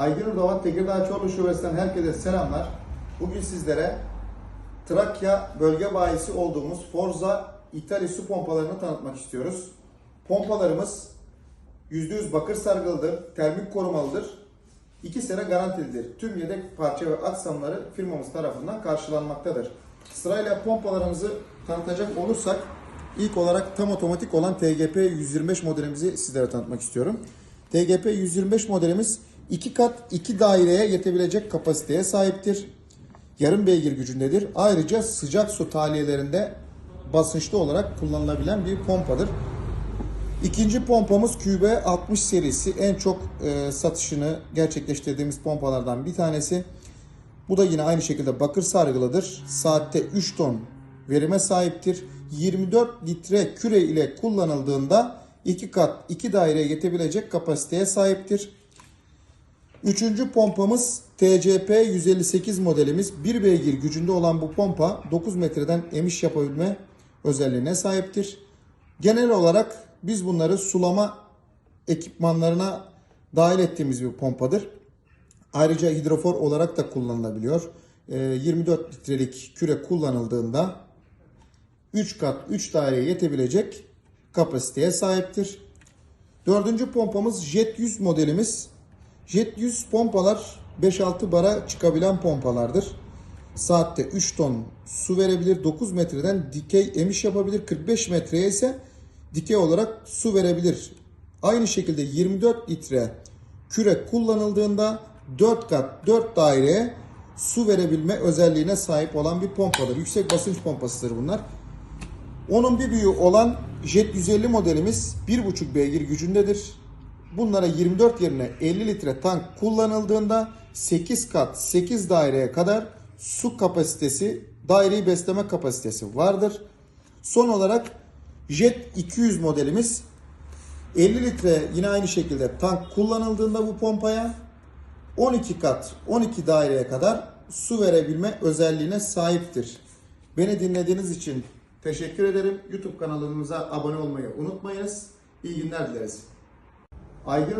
Aydın Urdava Tekirdağ Çorlu Şubesi'nden herkese selamlar. Bugün sizlere Trakya bölge bayisi olduğumuz Forza İtali su pompalarını tanıtmak istiyoruz. Pompalarımız %100 bakır sargılıdır, termik korumalıdır. 2 sene garantilidir. Tüm yedek parça ve aksamları firmamız tarafından karşılanmaktadır. Sırayla pompalarımızı tanıtacak olursak ilk olarak tam otomatik olan TGP 125 modelimizi sizlere tanıtmak istiyorum. TGP 125 modelimiz 2 kat 2 daireye yetebilecek kapasiteye sahiptir. Yarım beygir gücündedir. Ayrıca sıcak su tahliyelerinde basınçlı olarak kullanılabilen bir pompadır. İkinci pompamız QB60 serisi en çok e, satışını gerçekleştirdiğimiz pompalardan bir tanesi. Bu da yine aynı şekilde bakır sargılıdır. Saatte 3 ton verime sahiptir. 24 litre küre ile kullanıldığında 2 kat 2 daireye yetebilecek kapasiteye sahiptir. Üçüncü pompamız TCP 158 modelimiz. 1 beygir gücünde olan bu pompa 9 metreden emiş yapabilme özelliğine sahiptir. Genel olarak biz bunları sulama ekipmanlarına dahil ettiğimiz bir pompadır. Ayrıca hidrofor olarak da kullanılabiliyor. Ee, 24 litrelik küre kullanıldığında 3 kat 3 daireye yetebilecek kapasiteye sahiptir. Dördüncü pompamız Jet 100 modelimiz. Jet 100 pompalar 5-6 bara çıkabilen pompalardır. Saatte 3 ton su verebilir. 9 metreden dikey emiş yapabilir. 45 metreye ise dikey olarak su verebilir. Aynı şekilde 24 litre küre kullanıldığında 4 kat 4 daireye su verebilme özelliğine sahip olan bir pompadır. Yüksek basınç pompasıdır bunlar. Onun bir büyüğü olan Jet 150 modelimiz 1.5 beygir gücündedir. Bunlara 24 yerine 50 litre tank kullanıldığında 8 kat 8 daireye kadar su kapasitesi, daireyi besleme kapasitesi vardır. Son olarak Jet 200 modelimiz 50 litre yine aynı şekilde tank kullanıldığında bu pompaya 12 kat 12 daireye kadar su verebilme özelliğine sahiptir. Beni dinlediğiniz için teşekkür ederim. YouTube kanalımıza abone olmayı unutmayınız. İyi günler dileriz. Aydın